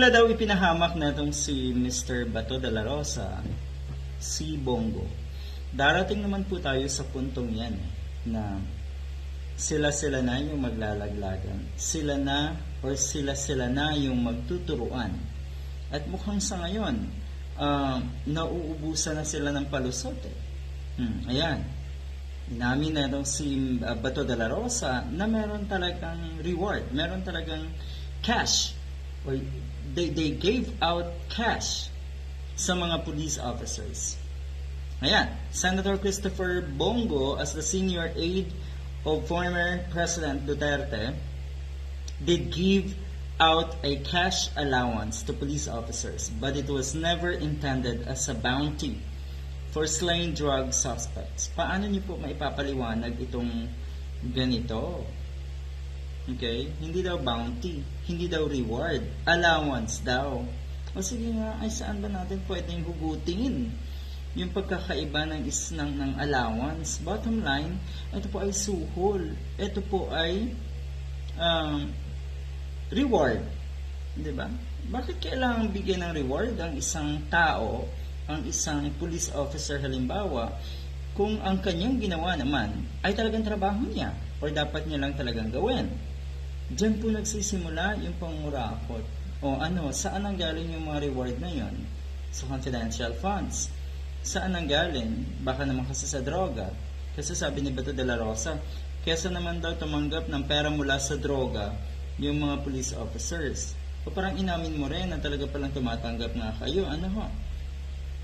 Wala daw ipinahamak na itong si Mr. Bato de la Rosa, si Bongo. Darating naman po tayo sa puntong yan eh, na sila-sila na yung maglalaglagan. Sila na or sila-sila na yung magtuturuan. At mukhang sa ngayon, ah, nauubusan na sila ng palusot eh. Hmm, ayan. Inamin na itong si uh, Bato de la Rosa na meron talagang reward, meron talagang cash. Or they, they gave out cash sa mga police officers. Ayan, Senator Christopher Bongo as the senior aide of former President Duterte did give out a cash allowance to police officers, but it was never intended as a bounty for slain drug suspects. Paano niyo po maipapaliwanag itong ganito? Okay? Hindi daw bounty, hindi daw reward, allowance daw. O sige nga, ay saan ba natin pwedeng hugutin yung pagkakaiba ng is ng, ng allowance? Bottom line, ito po ay suhol. Ito po ay um, reward. Di ba? Bakit kailangan bigyan ng reward ang isang tao, ang isang police officer halimbawa, kung ang kanyang ginawa naman ay talagang trabaho niya or dapat niya lang talagang gawin? Diyan po nagsisimula yung pangurakot. O ano, saan ang galing yung mga reward na yon? Sa confidential funds. Saan ang galing? Baka naman kasi sa droga. Kasi sabi ni Bato de la Rosa, kesa naman daw tumanggap ng pera mula sa droga yung mga police officers. O parang inamin mo rin na talaga palang tumatanggap nga kayo. Ano ho?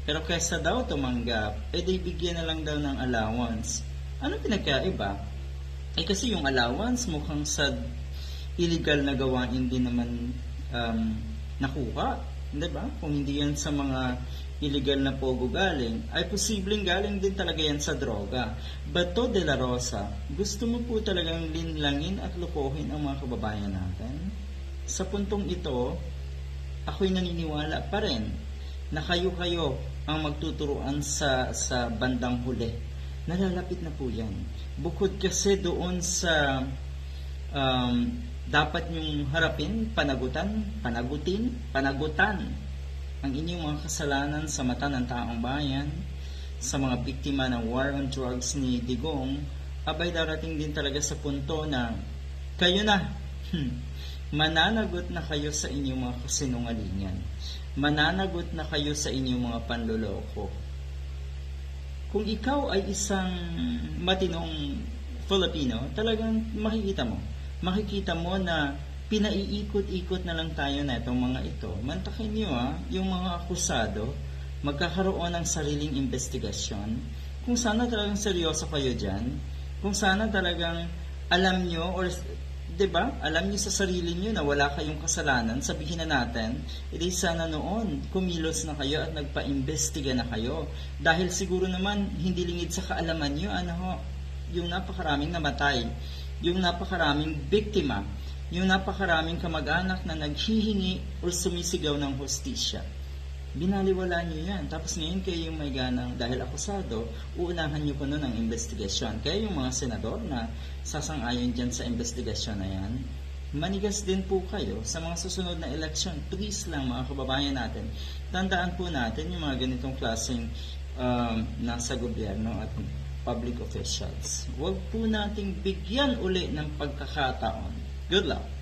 Pero kesa daw tumanggap, eh di bigyan na lang daw ng allowance. Ano pinagkaiba? Eh kasi yung allowance mukhang sa illegal na gawain din naman um, nakuha. Di ba? Kung hindi yan sa mga illegal na pogo galing, ay posibleng galing din talaga yan sa droga. Bato de la Rosa, gusto mo po talagang linlangin at lukohin ang mga kababayan natin? Sa puntong ito, ako'y naniniwala pa rin na kayo-kayo ang magtuturuan sa, sa bandang huli. Nalalapit na po yan. Bukod kasi doon sa um, dapat nyong harapin, panagutan, panagutin, panagutan ang inyong mga kasalanan sa mata ng taong bayan, sa mga biktima ng war on drugs ni Digong, abay darating din talaga sa punto na kayo na, hmm, mananagot na kayo sa inyong mga kasinungalingan. Mananagot na kayo sa inyong mga panloloko. Kung ikaw ay isang matinong Filipino, talagang makikita mo. Makikita mo na pinaiikot-ikot na lang tayo na itong mga ito. Mantakin niyo ah, yung mga akusado, magkakaroon ng sariling investigasyon. Kung sana talagang seryoso kayo dyan, kung sana talagang alam nyo or 'di ba? Alam niyo sa sarili niyo na wala kayong kasalanan, sabihin na natin, edi sana noon kumilos na kayo at nagpa-imbestiga na kayo. Dahil siguro naman hindi lingid sa kaalaman niyo ano ho, yung napakaraming namatay, yung napakaraming biktima, yung napakaraming kamag-anak na naghihingi o sumisigaw ng hostisya. Binaliwala niyo yan. Tapos ngayon kayo yung may ganang, dahil akusado, uunahan niyo po nun ang investigasyon. Kaya yung mga senador na sasang-ayon dyan sa investigasyon na yan, manigas din po kayo sa mga susunod na eleksyon. Please lang mga kababayan natin, tandaan po natin yung mga ganitong klaseng um, nasa gobyerno at public officials. Huwag po nating bigyan uli ng pagkakataon. Good luck!